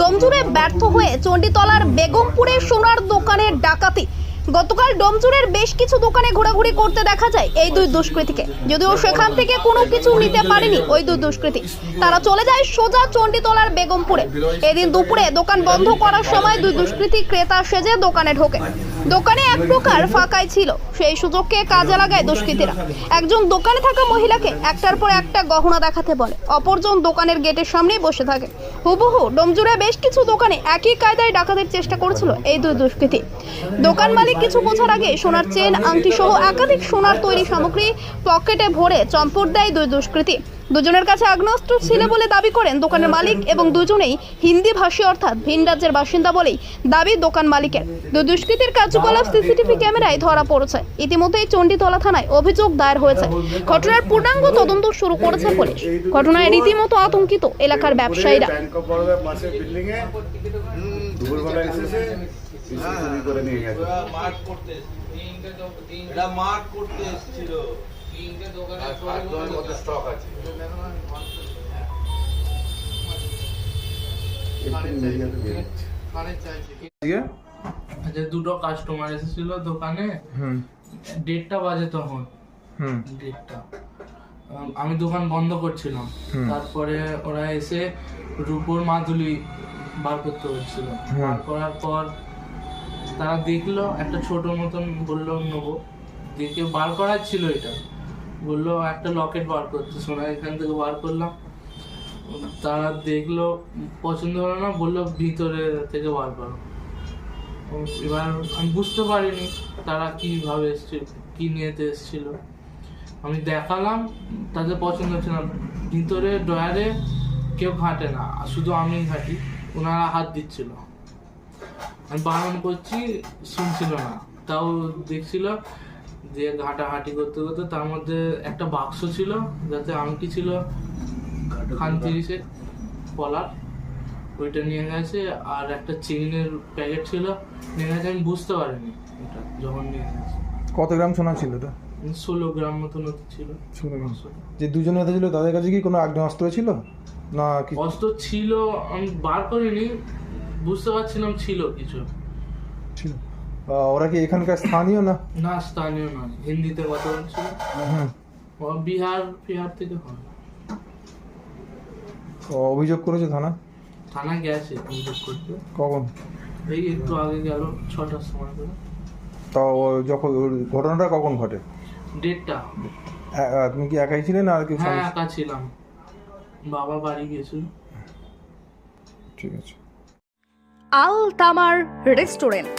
ডোমজুড়ে ব্যর্থ হয়ে চণ্ডীতলার বেগমপুরে সোনার দোকানের ডাকাতি। গতকাল ডোমজুড়ের বেশ কিছু দোকানে ঘোরাঘুরি করতে দেখা যায় এই দুই দুষ্কৃতীকে। যদিও সেখান থেকে কোনো কিছু নিতে পারেনি ওই দুই দুষ্কৃতী। তারা চলে যায় সোজা চণ্ডীতলার বেগমপুরে। এদিন দুপুরে দোকান বন্ধ করার সময় দুই দুষ্কৃতী ক্রেতা সেজে দোকানে ঢোকে। দোকানে এক প্রকার ফাঁকাই ছিল। সেই সুযোগকে কাজে লাগায় দুষ্কৃতীরা। একজন দোকানে থাকা মহিলাকে একটার পর একটা গহনা দেখাতে বলে। অপরজন দোকানের গেটের সামনেই বসে থাকে। হুবহু ডোমজুড়ে বেশ কিছু দোকানে একই কায়দায় ডাকাতের চেষ্টা করেছিল এই দুই দুষ্কৃতী। দোকান মালিক কিছু বোঝার আগে সোনার চেন আংটি সহ একাধিক সোনার তৈরি সামগ্রী পকেটে ভরে চম্পট দেয় দুই দুষ্কৃতী। দুজনের কাছে আগ্নেয়াস্ত্র ছিল বলে দাবি করেন দোকানের মালিক এবং দুজনেই হিন্দি ভাষী অর্থাৎ ভিন রাজ্যের বাসিন্দা বলেই দাবি দোকান মালিকের। দুই দুষ্কৃতীর কার্যকলাপ সিসিটিভি ক্যামেরায় ধরা পড়েছে। ইতিমধ্যেই চণ্ডীতলা থানায় অভিযোগ দায়ের হয়েছে। ঘটনার পূর্ণাঙ্গ তদন্ত শুরু করেছে পুলিশ। ঘটনায় রীতিমতো আতঙ্কিত এলাকার ব্যবসায়ীরা। ব্যাংক অফ বরোদার পাশে বিল্ডিং এ দুপুরবেলা এসেছে এসে চুরি করে নিয়ে গেছে। মার্ক করতে তিনটে দো- তিন- এটা মার্ক করতে এসেছিল। আচ্ছা দুটো কাস্টমার এসেছিল দোকানে। দেড়টা বাজে তখন। দেড়টা। আমি দোকান বন্ধ করছিলাম। তারপরে ওরা এসে রূপোর মাদুলি বার করতে হচ্ছিল বার করার পর তারা দেখল একটা ছোট মতন বলল নেব। দেখে বার করার ছিল এটা। বলল, একটা লকেট বার করতে। সোনা এখান থেকে বার করলাম। তারা দেখল, পছন্দ হলো না, বলল, ভিতরে থেকে বার করো। এবার আমি বুঝতে পারিনি তারা কীভাবে এসছিল, কি নিয়েতে এসছিল। আমি দেখালাম, তাদের পছন্দ হচ্ছে না। ভিতরে ডয়ারে কেউ ঘাটে না শুধু আমি ঘাঁটি ওনারা হাত দিচ্ছিল। আমি বারণ করছি, শুনছিল না। তাও দেখছিল যে ঘাটাঘাটি করতে করতে তার মধ্যে একটা বাক্স ছিল যাতে আংটি ছিল খান তিরিশে পলার। ওইটা নিয়ে গেছে আর একটা চেইনের প্যাকেট ছিল নিয়ে গেছে আমি বুঝতে পারিনি এটা যখন নিয়ে গেছে। কত গ্রাম সোনা ছিল এটা? ষোলো গ্রাম মতন ছিল। ষোলো গ্রাম। যে দুজনে হাতে ছিল তাদের কাছে কি কোনো আগ্নেয়াস্ত্র ছিল? না কি? অস্ত্র ছিল আমি বার করিনি বুঝতে পারছিলাম ছিল কিছু। ছিল। ওরা কি এখানকার স্থানীয় না? না স্থানীয় নয় হিন্দিতে কথা বলছিল বিহার বিহার থেকে হয়। ও, অভিযোগ করেছে থানা? থানা গেছে অভিযোগ করতে। কখন? এই একটু আগে গেল ছটার সময় করে। তা যখন ওর ঘটনাটা কখন ঘটে? ডেটটা তুমি কি একাই ছিলেন আর কি হ্যাঁ একা ছিলাম। বাবা বাড়ি গেছিল ঠিক আছে। আল তামার রেস্টুরেন্ট।